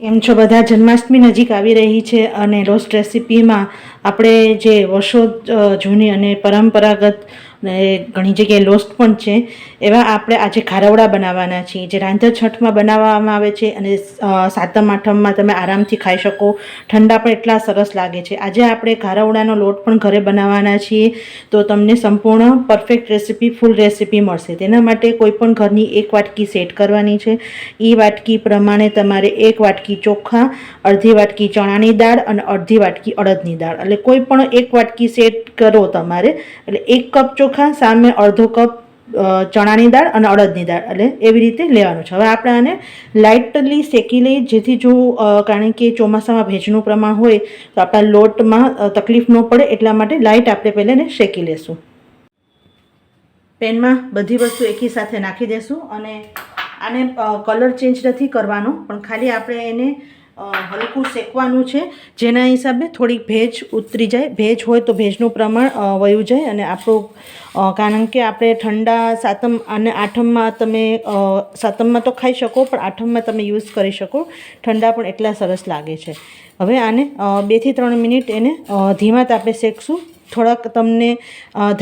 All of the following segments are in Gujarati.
એમ છો બધા જન્માષ્ટમી નજીક આવી રહી છે અને રોસ્ટ રેસીપીમાં આપણે જે વર્ષો જૂની અને પરંપરાગત ઘણી જગ્યાએ લોસ્ટ પણ છે, એવા આપણે આજે ખારવડા બનાવવાના છીએ. જે રાંધણ છઠમાં બનાવવામાં આવે છે અને સાતમ, આઠમમાં તમે આરામથી ખાઈ શકો. ઠંડા પણ એટલા સરસ લાગે છે. આજે આપણે ખારવડાનો લોટ પણ ઘરે બનાવવાના છીએ, તો તમને સંપૂર્ણ પરફેક્ટ રેસીપી ફૂલ રેસીપી મળશે. તેના માટે કોઈ પણ ઘરની એક વાટકી સેટ કરવાની છે. એ વાટકી પ્રમાણે તમારે એક વાટકી ચોખા, અડધી વાટકી ચણાની દાળ અને અડધી વાટકી અડદની દાળ. એટલે કોઈ પણ એક વાટકી સેટ કરો તમારે. એટલે એક કપ ચોખા, સામે અડધો કપ ચણાની દાળ અને અડદની દાળ. એટલે એવી રીતે લેવાનું છે. હવે આપણે આને લાઇટલી શેકી લઈએ, જેથી જો કારણ કે ચોમાસામાં ભેજનું પ્રમાણ હોય, તો આપણા લોટમાં તકલીફ ન પડે, એટલા માટે લાઇટ આપણે પહેલાં એને શેકી લેશું. પેનમાં બધી વસ્તુ એકી સાથે નાખી દેશું અને આને કલર ચેન્જ નથી કરવાનો, પણ ખાલી આપણે એને હલકું શેકવાનું છે. જેના હિસાબે થોડીક ભેજ ઉતરી જાય. ભેજ હોય તો ભેજનું પ્રમાણ વયું જાય અને આપણું કારણ કે આપણે ઠંડા સાતમ અને આઠમમાં તમે સાતમમાં તો ખાઈ શકો, પણ આઠમમાં તમે યુઝ કરી શકો. ઠંડા પણ એટલા સરસ લાગે છે. હવે આને બેથી ત્રણ મિનિટ એને ધીમા તાપે શેકશું. થોડાક તમને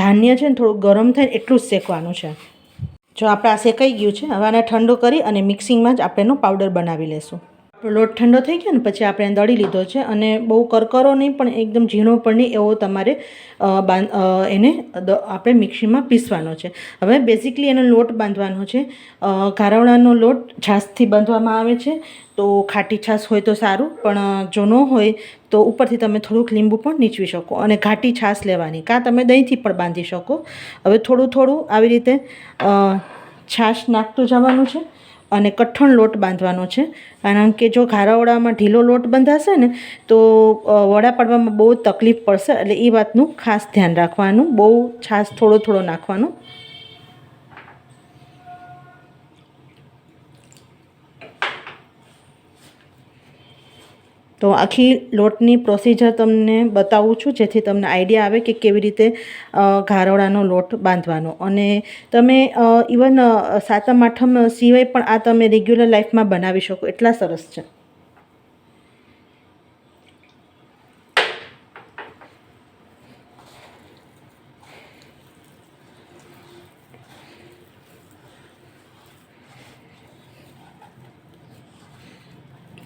ધાન્ય છે ને થોડુંક ગરમ થાય એટલું જ શેકવાનું છે. જો આપણે આ શેકાઈ ગયું છે, હવે આને ઠંડો કરી અને મિક્સિંગમાં જ આપણે એનો પાવડર બનાવી લેશું. આપણો લોટ ઠંડો થઈ ગયો ને પછી આપણે દળી લીધો છે અને બહુ કરકરો નહીં પણ એકદમ ઝીણો પણ નહીં એવો તમારે એને આપણે મિક્સીમાં પીસવાનો છે. હવે બેઝિકલી એનો લોટ બાંધવાનો છે. અ, ઘારવડાનો લોટ છાશથી બાંધવામાં આવે છે. તો ખાટી છાશ હોય તો સારું પણ જો ન હોય તો ઉપરથી તમે થોડુંક લીંબુ પણ નીચવી શકો અને ઘાટી છાશ લેવાની. કાં તમે દહીંથી પણ બાંધી શકો. હવે થોડું થોડું આવી રીતે છાશ નાખતું જવાનું છે. અને કઠણ લોટ બાંધવાનો છે. કારણ કે જો ખારાવડામાં ઢીલો લોટ બંધાશે ને, તો વડા પાડવામાં બહુ તકલીફ પડશે. એટલે એ વાતનું ખાસ ધ્યાન રાખવાનું. બહુ છાશ થોડો થોડો નાખવાનો. તો આખી લોટની પ્રોસિજર તમને બતાવું છું, જેથી તમને આઈડિયા આવે કે કેવી રીતે ઘારોળાનો લોટ બાંધવાનો. અને તમે ઇવન સાતમ, આઠમ સિવાય પણ આ તમે રેગ્યુલર લાઈફમાં બનાવી શકો. એટલા સરસ છે.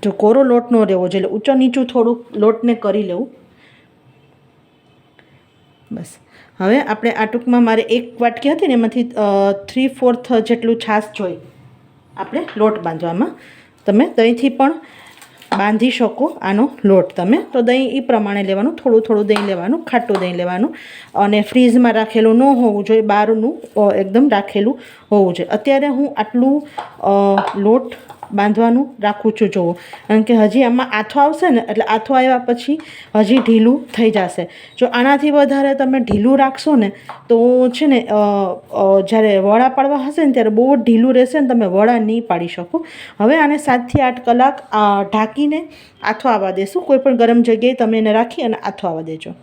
જો કોરો લોટ ન રહેવો જોઈએ, એટલે ઊંચો નીચું થોડુંક લોટને કરી લેવું. બસ. હવે આપણે આ ટૂંકમાં મારે એક વાટકી હતી ને એમાંથી થ્રી ફોર્થ જેટલું છાશ જોઈ. આપણે લોટ બાંધવામાં. તમે દહીંથી પણ બાંધી શકો આનો લોટ તમે. તો દહીં એ પ્રમાણે લેવાનું થોડું થોડું દહીં લેવાનું ખાટું દહીં લેવાનું. અને ફ્રીઝમાં રાખેલું ન હોવું જોઈએ બહારનું એકદમ રાખેલું હોવું જોઈએ. અત્યારે હું આટલું લોટ બાંધવાનું રાખું છું જોવો. કારણ કે હજી આમાં આથો આવશે ને એટલે આથો આવ્યા પછી હજી ઢીલું થઈ જશે. જો આનાથી વધારે તમે ઢીલું રાખશો ને તો છે ને જ્યારે વડા પાડવા હશે ને ત્યારે બહુ ઢીલું રહેશે ને તમે વડા નહીં પાડી શકો. હવે આને સાતથી આઠ કલાક અ, ઢાંકીને આથો આવવા દેશું. કોઈ પણ ગરમ જગ્યાએ તમે એને રાખી અને આથો આવવા દેજો.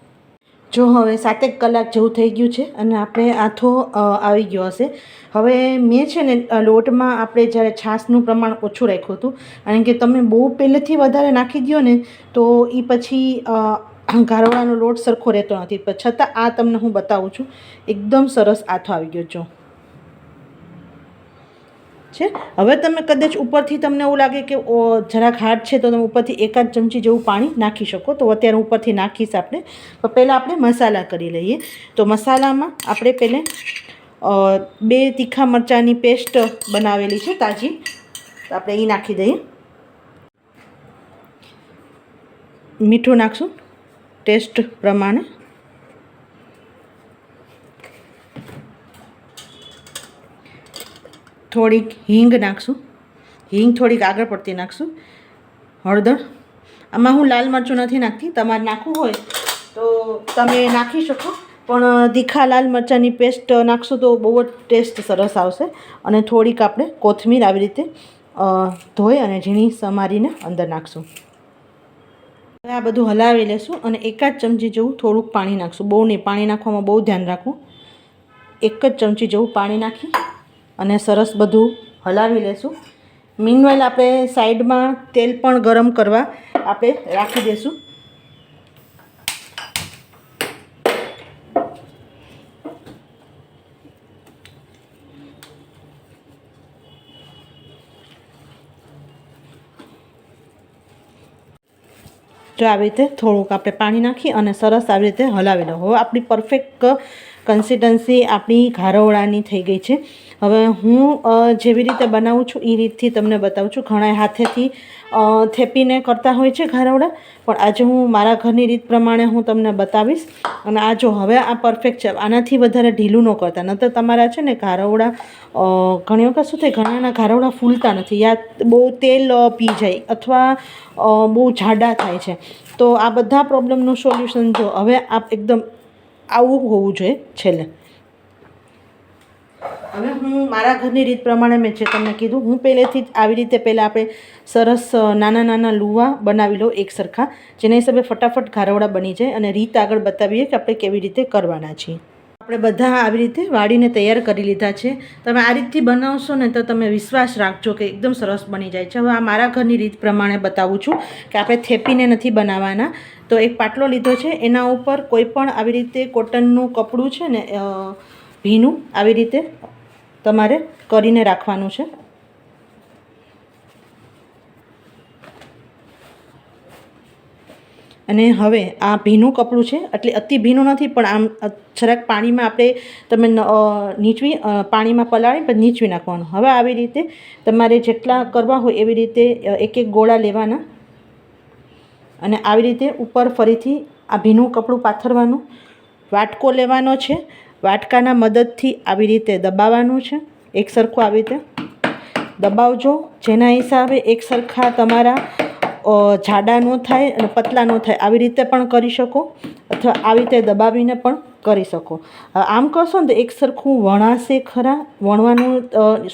જો હવે સાતેક કલાક જેવું થઈ ગયું છે અને આપણે આથો આવી ગયો હશે. હવે મેં છે ને લોટમાં આપણે જ્યારે છાશનું પ્રમાણ ઓછું રાખ્યું હતું કારણ કે તમે બહુ પહેલેથી વધારે નાખી દો ને તો એ પછી અ, લોટ સરખો રહેતો નથી. છતાં આ તમને હું બતાવું છું એકદમ સરસ આથો આવી ગયો જો. છે. હવે તમે કદાચ ઉપરથી તમને એવું લાગે કે જરાક હાર્ડ છે તો તમે ઉપરથી એકાદ ચમચી જેવું પાણી નાખી શકો. તો અત્યારે ઉપરથી નાખીશ આપણે તો પહેલાં આપણે મસાલા કરી લઈએ. તો મસાલામાં આપણે પહેલે બે તીખા મરચાંની પેસ્ટ બનાવેલી છે તાજી. આપણે એ નાખી દઈએ. મીઠું નાખશું. ટેસ્ટ પ્રમાણે. થોડીક હિંગ નાખશું. હિંગ થોડીક આગળ પડતી નાખશું. હળદર. આમાં હું લાલ મરચું નથી નાખતી. તમારે નાખવું હોય તો તમે નાખી શકો. પણ તીખા લાલ મરચાંની પેસ્ટ નાખશો તો બહુ જ ટેસ્ટ સરસ આવશે. અને થોડીક આપણે કોથમીર આવી રીતે ધોઈ અને ઝીણી સમારીને અંદર નાખશું. આ બધું હલાવી લેશું અને એકાદ ચમચી જેવું થોડુંક પાણી નાખશું. બહુ નહીં, પાણી નાખવામાં બહુ ધ્યાન રાખવું. એક જ ચમચી જેવું પાણી નાખી. અને સરસ બધું હલાવી લેશું. મીનવાઇલ આપણે સાઈડમાં તેલ પણ ગરમ કરવા આપણે રાખી દઈશું જો આવી રીતે થોડુંક આપણે પાણી નાખી અને સરસ આવી રીતે હલાવી લો હવે આપણી પરફેક્ટ કન્સિસ્ટન્સી આપણી ઘારોવડાની થઈ ગઈ છે. હવે હું જેવી રીતે બનાવું છું એ રીતથી તમને બતાવું છું. ઘણા હાથેથી થેપીને કરતા હોય છે ઘારોવડા પણ આજે હું મારા ઘરની રીત પ્રમાણે હું તમને બતાવીશ. અને આ જો હવે આ પરફેક્ટ છે. આનાથી વધારે ઢીલું ન કરતા. નહીતર તમારા છે ને ઘારોવડા ઘણી વખત શું થાય, ઘણાના ઘારોવડા ફૂલતા નથી. યા બહુ તેલ પી જાય અથવા બહુ જાડા થાય છે. તો આ બધા પ્રોબ્લેમનું સોલ્યુશન જો હવે આપ એકદમ આવું હોવું જોઈએ છેલ્લે. હવે હું મારા ઘરની રીત પ્રમાણે મેં જે તમને કીધું, હું પહેલેથી જ આવી રીતે પહેલાં આપણે સરસ નાના નાના લુવા બનાવી લો એક સરખા જેના હિસાબે ફટાફટ ઘારવડા બની જાય અને રીત આગળ બતાવીએ કે આપણે કેવી રીતે કરવાના છીએ. આપણે બધા આવી રીતે વાળીને તૈયાર કરી લીધા છે. તમે આ રીતથી બનાવશો ને તો તમે વિશ્વાસ રાખજો કે એકદમ સરસ બની જાય છે. હવે આ મારા ઘરની રીત પ્રમાણે બતાવું છું કે આપણે થેપીને નથી બનાવવાના. તો એક પાટલો લીધો છે. એના ઉપર કોઈ પણ આવી રીતે કોટનનું કપડું છે ને ભીનું આવી રીતે તમારે કરીને રાખવાનું છે. અને હવે આ ભીનું કપડું છે, એટલે અતિ ભીનું નથી, પણ આમ જરાક પાણીમાં આપણે તમે નીચવી પાણીમાં પલાળી પછી નીચવી નાખવાનું. હવે આવી રીતે તમારે જેટલા કરવા હોય એવી રીતે એક એક ગોળા લેવાના. અને આવી રીતે ઉપર ફરીથી આ ભીનું કપડું પાથરવાનું. વાટકો લેવાનો છે, વાટકાના મદદથી આવી રીતે દબાવવાનું છે, એક સરખું આવી રીતે. દબાવજો, જેના હિસાબે એક સરખા તમારા જાડા ન થાય અને પતલા ન થાય. આવી રીતે પણ કરી શકો અથવા આવી રીતે દબાવીને પણ કરી શકો. આમ કરશો ને તો એક સરખું વણાશે ખરા. વણવાનું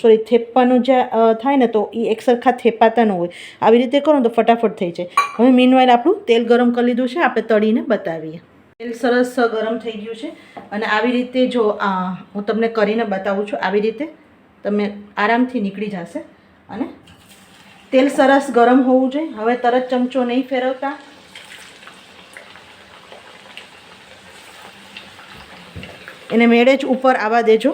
સોરી થેપવાનું જે થાય ને તો એ એક સરખા થેપાતા ન હોય. આવી રીતે કરો ને તો ફટાફટ થઈ જાય. હવે મીનવાઇલ આપણું તેલ ગરમ કરી લીધું છે. આપણે તળીને બતાવીએ. તેલ સરસ ગરમ થઈ ગયું છે. અને આવી રીતે જો હું તમને કરીને બતાવું છું. આવી રીતે તમે આરામથી નીકળી જશે અને તેલ સરસ ગરમ હોવું જોઈએ. હવે તરત ચમચો નહીં ફેરવતા. એને મેળે જ ઉપર આવવા દેજો.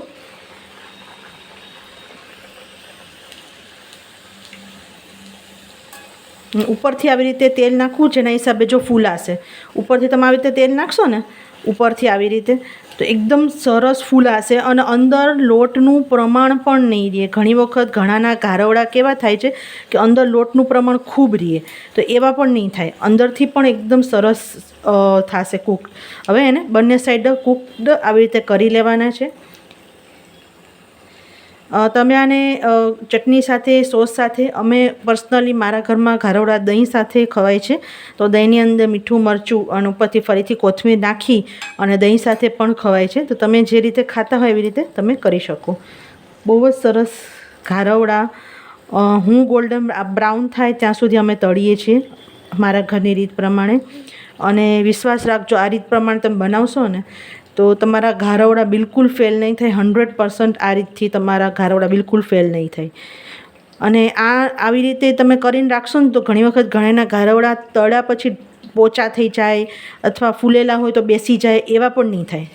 ઉપરથી આવી રીતે તેલ નાખવું છે એના હિસાબે જો ફૂલાશે ઉપરથી તમે આવી રીતે તેલ નાખશો ને ઉપરથી આવી રીતે. તો એકદમ સરસ ફૂલાશે અને અંદર લોટનું પ્રમાણ પણ નહીં રહે. ઘણી વખત ઘણાના ઘારવડા કેવા થાય છે કે અંદર લોટનું પ્રમાણ ખૂબ રહે. તો એવા પણ નહીં થાય. અંદરથી પણ એકદમ સરસ થશે કૂક હવે એને બંને સાઈડ કૂકડ આવી રીતે કરી લેવાના છે. તમે આને ચટણી સાથે, સોસ સાથે, અમે પર્સનલી મારા ઘરમાં ઘારોડા દહીં સાથે ખવાય છે. તો દહીંની અંદર મીઠું, મરચું અને ઉપરથી ફરીથી કોથમીર નાખી અને દહીં સાથે પણ ખવાય છે. તો તમે જે રીતે ખાતા હોય એવી રીતે તમે કરી શકો. બહુ જ સરસ ઘારવડા હું ગોલ્ડન બ્રાઉન થાય ત્યાં સુધી અમે તળીએ છીએ મારા ઘરની રીત પ્રમાણે. અને વિશ્વાસ રાખજો, આ રીત પ્રમાણે તમે બનાવશો ને તો તમારા ઘારવડા બિલકુલ ફેલ નહીં થાય હંડ્રેડ પર્સન્ટ આ રીતથી તમારા ઘારવડા બિલકુલ ફેલ નહીં થાય. અને આ, આવી રીતે તમે કરીને રાખશો ને તો ઘણી વખત ઘણાના ઘારવડા તળ્યા પછી પોચા થઈ જાય અથવા ફૂલેલા હોય તો બેસી જાય એવા પણ નહીં થાય.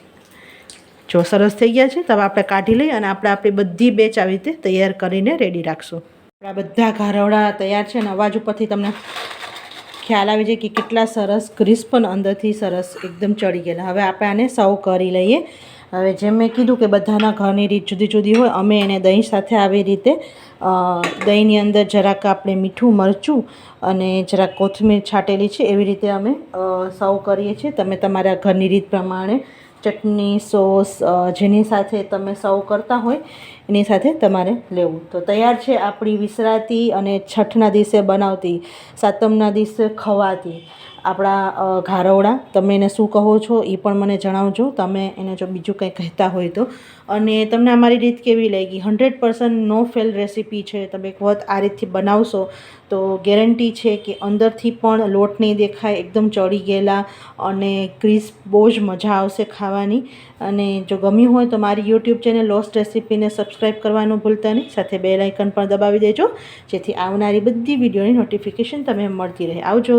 જો સરસ થઈ ગયા છે, તો આપણે કાઢી લઈ અને આપણે આપણી બધી બેચ આવી રીતે તૈયાર કરીને રેડી રાખશું. આપણા બધા ઘારવડા તૈયાર છે અને અવાજ ઉપરથી તમને ખ્યાલ આવી જાય કે કેટલા સરસ ક્રિસ્પ અને અંદરથી સરસ એકદમ ચડી ગયેલા. હવે આપણે આને સર્વ કરી લઈએ. હવે જેમ મેં કીધું કે બધાના ઘરની રીત જુદી જુદી હોય, અમે એને દહીં સાથે આવી રીતે દહીંની અંદર જરાક આપણે મીઠું, મરચું અને જરાક કોથમીર છાંટેલી છે, એવી રીતે અમે સર્વ કરીએ છીએ. તમે તમારા ઘરની રીત પ્રમાણે ચટણી, સોસ જેની સાથે તમે સર્વ કરતા હોય એની સાથે તમારે લેવું. તો તૈયાર છે આપણી વિસરાતી અને છઠના દિવસે બનાવતી, સાતમના દિવસે ખવાતી. આપણા ઘારવડા, તમે એને શું કહો છો એ પણ મને જણાવજો. તમે એને જો બીજું કંઈ કહેતા હોય તો. અને તમને અમારી રીત કેવી લાગી? Hundred percent no fail recipe છે. તમે એક વખત આ રીતથી બનાવશો તો ગેરંટી છે કે અંદરથી પણ લોટ નહીં દેખાય, એકદમ ચડી ગયેલા અને ક્રિસ્પ બહુ જ મજા આવશે ખાવાની. અને જો ગમ્યું હોય તો મારી યુટ્યુબ ચેનલ લોસ્ટ રેસીપીને સબસ્ક્રાઈબ સબસ્ક્રાઈબ કરવાનું ભૂલતા નહીં. સાથે બેલ આઇકન પણ દબાવી દેજો, જેથી આવનારી બધી વિડીયોની નોટિફિકેશન તમે મળતી રહે. આવજો.